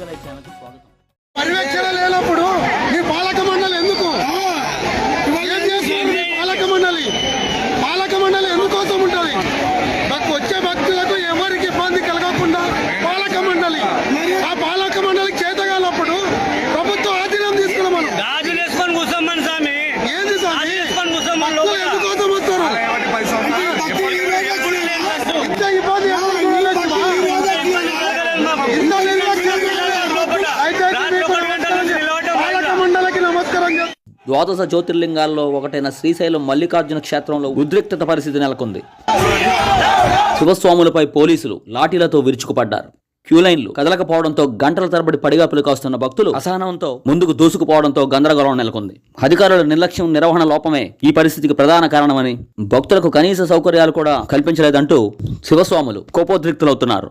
个来填了就刷个。ద్వాదశ జ్యోతిర్లింగాల్లో ఒకటైన శ్రీశైలం మల్లికార్జున క్షేత్రంలో ఉద్రిక్తత పరిస్థితి నెలకొంది. శివస్వాములపై పోలీసులు లాఠీలతో విరుచుకుపడ్డారు. క్యూలైన్లు కదలకపోవడంతో గంటల తరబడి పడిగాపులు కాస్తున్న భక్తులు అసహనంతో ముందుకు దూసుకుపోవడంతో గందరగోళం నెలకొంది. అధికారుల నిర్లక్ష్యం నిర్వహణ లోపమే ఈ పరిస్థితికి ప్రధాన కారణమని భక్తులకు కనీస సౌకర్యాలు కూడా కల్పించలేదంటూ శివస్వాములు కోపోద్రిక్తులవుతున్నారు.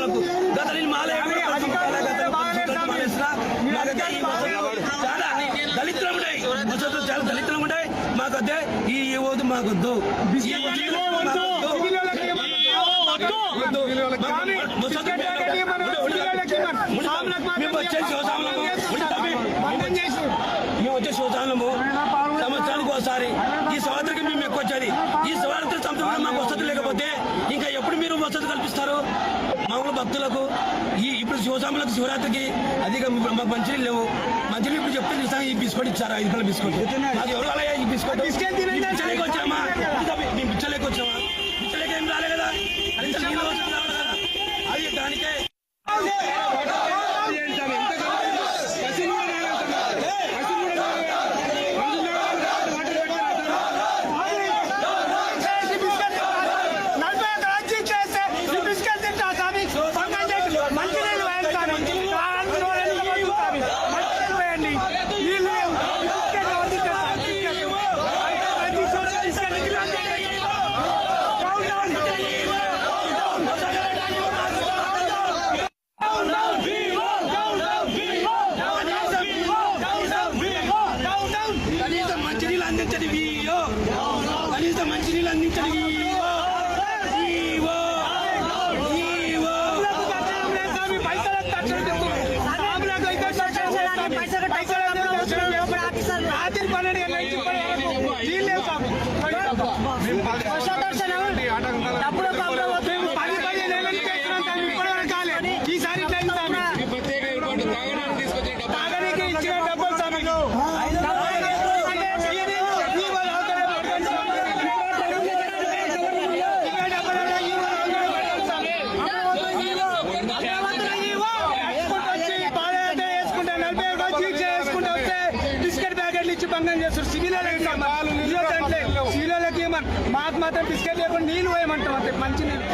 జరగలేదు స్వతంత్రంలో గత నేను మాలే చాలా దళితులు చాలా ఉన్నాయి మాకు అదే ఈ వద్దు. మాకు వద్దు. మేము వచ్చే శివసామలము మేము వచ్చే శివసామలము సంవత్సరానికి ఒకసారి. ఈ సంవత్సరానికి మేము ఎక్కువ వచ్చేది. ఈ సంవత్సరం సంవత్సరం మాకు వసతి లేకపోతే ఇంకా ఎప్పుడు మీరు వసతి కల్పిస్తారు? మామూలు భక్తులకు ఈ ఇప్పుడు శివసాములకు శివరాత్రికి అధిక మంచినీళ్ళు లేవు. మంచినీళ్ళు ఇప్పుడు చెప్తే ఈ బిస్కెట్ ఇచ్చారా? ఐదు రూపాయల బిస్కెట్ మాకు ఎవరు ఈ బిస్కెట్? బిచ్చలేకి వచ్చామా? మేము బిచ్చలేకి వచ్చామా? ఏం రాలే కదా? అది దానికే. నలభై వస్తే బిస్కెట్ ప్యాకెట్లు ఇచ్చి భంగం చేస్తారు సివిలకి మాకు మాత్రం బిస్కెట్ లేకుండా నీళ్ళు వేయమంటాం అంతే మంచి నీళ్ళు